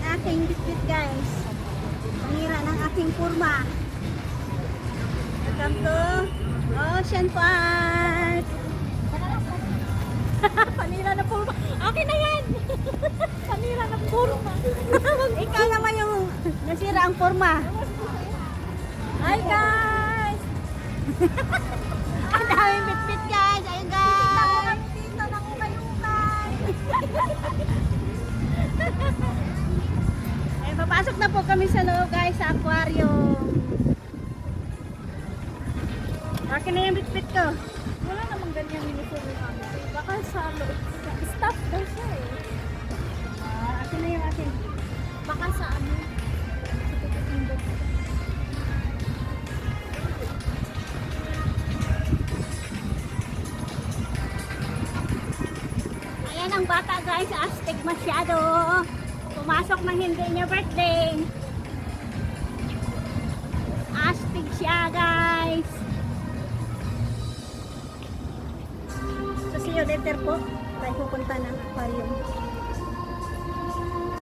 aking bitbit guys. Panira ng aking kurma. Welcome to Ocean Park. Panira na purma. Akin na yan. Panira na purma. Ikaw naman yung nasira ang kurma. Hi guys! Ay, papasok na po kami sa loob guys sa aquarium. Akin na yung bitbit ko. Wala namang ganyan uniform yung amin. Baka sa loob. Sa staff daw siya eh. Ah, akin na yung akin. Baka sa ano. Sa. Ayan ang bata guys, astig masyado. Pumasok ng hindi niya birthday. Astig siya guys. So see you later po. Tayo pupunta ng aquarium.